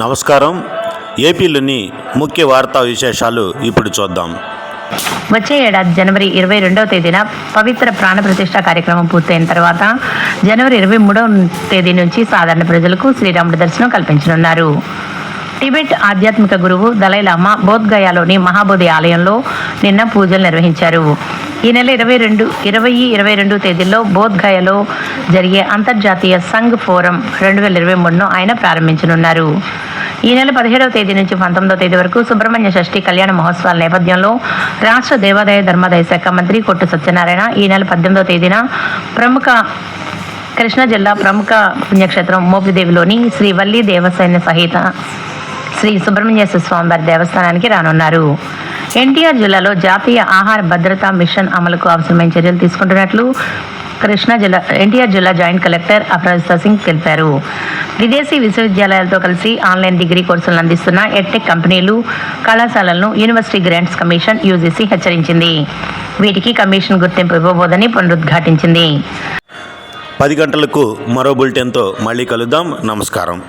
నమస్కారం. ఏపీలోని ముఖ్య వార్తా విశేషాలు ఇప్పుడు చూద్దాం. వచ్చే ఏడాది జనవరి ఇరవై రెండవ తేదీన పవిత్ర ప్రాణప్రతిష్ట కార్యక్రమం పూర్తయిన తర్వాత జనవరి ఇరవై మూడవ తేదీ నుంచి సాధారణ ప్రజలకు శ్రీరాముడి దర్శనం కల్పించనున్నారు. టిబెట్ ఆధ్యాత్మిక గురువు దలైలామా బోధ్గయాలోని మహాబోధి ఆలయంలో నిన్న పూజలు నిర్వహించారు. ఈ నెల ఇరవై రెండు ఇరవై ఇరవై రెండు తేదీల్లో బోధ్గయలో జరిగే అంతర్జాతీయ సంఘ్ ఫోరం రెండు వేల ఇరవై మూడును ఆయన ప్రారంభించనున్నారు. ఈ నెల పదిహేడవ తేదీ నుంచి పంతొమ్మిదవ తేదీ వరకు సుబ్రహ్మణ్య షష్ఠి కళ్యాణ మహోత్సవాల నేపథ్యంలో రాష్ట్ర దేవాదాయ ధర్మాదాయ శాఖ మంత్రి కొట్టు సత్యనారాయణ ఈ నెల పద్దెనిమిదవ తేదీన ప్రముఖ కృష్ణా జిల్లా ప్రముఖ పుణ్యక్షేత్రం మోపిదేవిలోని శ్రీ వల్లి దేవసేన సహిత శ్రీ సుబ్రహ్మణ్యేశ్వర స్వామివారి దేవస్థానానికి రానున్నారు. ఎన్టీఆర్ జిల్లాలో జాతీయ ఆహార భద్రతా మిషన్ అమలుకు అవసరమైన చర్యలు తీసుకుంటున్నట్లు కృష్ణా జిల్లా ఎన్టీఆర్ జిల్లా జాయింట్ కలెక్టర్ అప్రజిత సింగ్ తెలిపారు. విదేశీ విశ్వవిద్యాలయాలతో కలిసి ఆన్లైన్ డిగ్రీ కోర్సులను అందిస్తున్న ఎడ్టెక్ కంపెనీలు కళాశాలలను యూనివర్సిటీ గ్రాంట్స్ కమిషన్ యూజీసీ హెచ్చరించింది. వీటికి కమిషన్ గుర్తింపు ఇవ్వబోదని పునరుద్ఘాటించింది. పది గంటలకు మరో బులెటిన్తో మళ్ళీ కలుద్దాం. నమస్కారం.